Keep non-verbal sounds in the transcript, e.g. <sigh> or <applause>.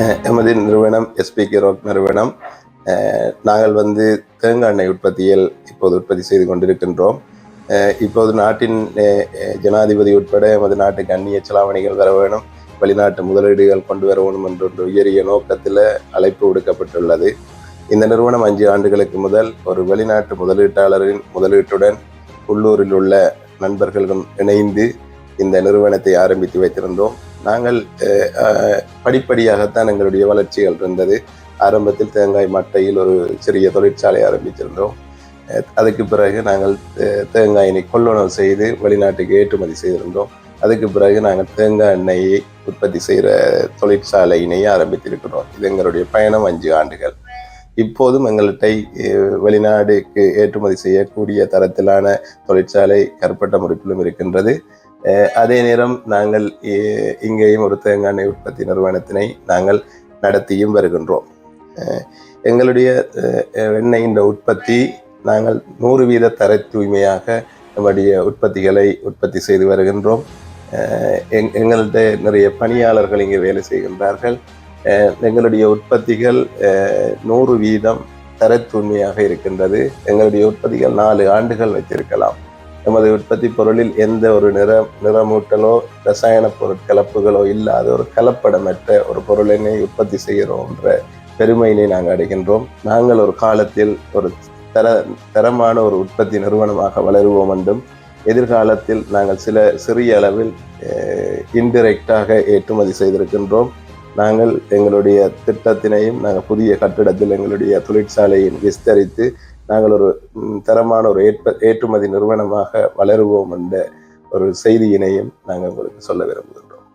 <laughs> எமது நிறுவனம் SPK rogue நிறுவனம். நாங்கள் வந்து தேங்காய் எண்ணெய் உற்பத்தியில் இப்போது உற்பத்தி செய்து கொண்டிருக்கின்றோம். இப்போது நாட்டின் ஜனாதிபதி உட்பட எமது நாட்டுக்கு அந்நிய செலாவணிகள் வர வேணும். வெளிநாட்டு முதலீடுகள் கொண்டு வர வேணும் என்ற ஒரு உயரிய நோக்கத்தில் அழைப்பு விடுக்கப்பட்டுள்ளது. இந்த நிறுவனம் அஞ்சு ஆண்டுகளுக்கு முதல் ஒரு வெளிநாட்டு முதலீட்டாளரின் முதலீட்டுடன் உள்ளூரில் உள்ள நண்பர்களுடன் இணைந்து இந்த நிறுவனத்தை ஆரம்பித்து வைத்திருந்தோம். நாங்கள் படிப்படியாகத்தான் எங்களுடைய வளர்ச்சிகள் இருந்தது. ஆரம்பத்தில் தேங்காய் மட்டையில் ஒரு சிறிய தொழிற்சாலை ஆரம்பித்திருந்தோம். அதுக்கு பிறகு நாங்கள் தேங்காயினை கொள்ளுணவு செய்து வெளிநாட்டுக்கு ஏற்றுமதி செய்திருந்தோம். அதுக்கு பிறகு நாங்கள் தேங்காய் எண்ணெயை உற்பத்தி செய்கிற தொழிற்சாலையினை ஆரம்பித்திருக்கிறோம். இது எங்களுடைய பயணம் அஞ்சு ஆண்டுகள். இப்போதும் எங்கள்கிட்ட வெளிநாடுக்கு ஏற்றுமதி செய்யக்கூடிய தரத்திலான தொழிற்சாலை கற்பட்ட முறைப்பிலும் இருக்கின்றது. அதே நேரம் நாங்கள் இங்கேயும் ஒரு தேங்காய் எண்ணெய் உற்பத்தி நிறுவனத்தினை நாங்கள் நடத்தியும் வருகின்றோம். எங்களுடைய எண்ணெயின் உற்பத்தி நாங்கள் நூறு வீத தர தூய்மையாக நம்முடைய உற்பத்திகளை உற்பத்தி செய்து வருகின்றோம். எங் எங்கள்கிட்ட நிறைய பணியாளர்கள் இங்கே வேலை செய்கின்றார்கள். எங்களுடைய உற்பத்திகள் நூறு வீதம் தரத்தூய்மையாக இருக்கின்றது. எங்களுடைய உற்பத்திகள் நாலு ஆண்டுகள் வைத்திருக்கலாம். எமது உற்பத்தி பொருளில் எந்த ஒரு நிற நிறமூட்டலோ ரசாயன பொருட் கலப்புகளோ இல்லாத ஒரு கலப்படமற்ற ஒரு பொருளினை உற்பத்தி செய்கிறோம்ன்ற பெருமையினை நாங்கள் அடைகின்றோம். நாங்கள் ஒரு காலத்தில் ஒரு தர தரமான ஒரு உற்பத்தி நிறுவனமாக வளருவோம் என்றும் எதிர்காலத்தில் நாங்கள் சில சிறிய அளவில் இன்டிரெக்டாக ஏற்றுமதி செய்திருக்கின்றோம். நாங்கள் எங்களுடைய திட்டத்தினையும் நாங்கள் புதிய கட்டிடத்தில் எங்களுடைய தொழிற்சாலையை விஸ்தரித்து நாங்கள் ஒரு தரமான ஒரு ஏற்ப ஏற்றுமதி நிறுவனமாக வளருவோம் என்ற ஒரு செய்தியினையும் நாங்கள் உங்களுக்கு சொல்ல விரும்புகின்றோம்.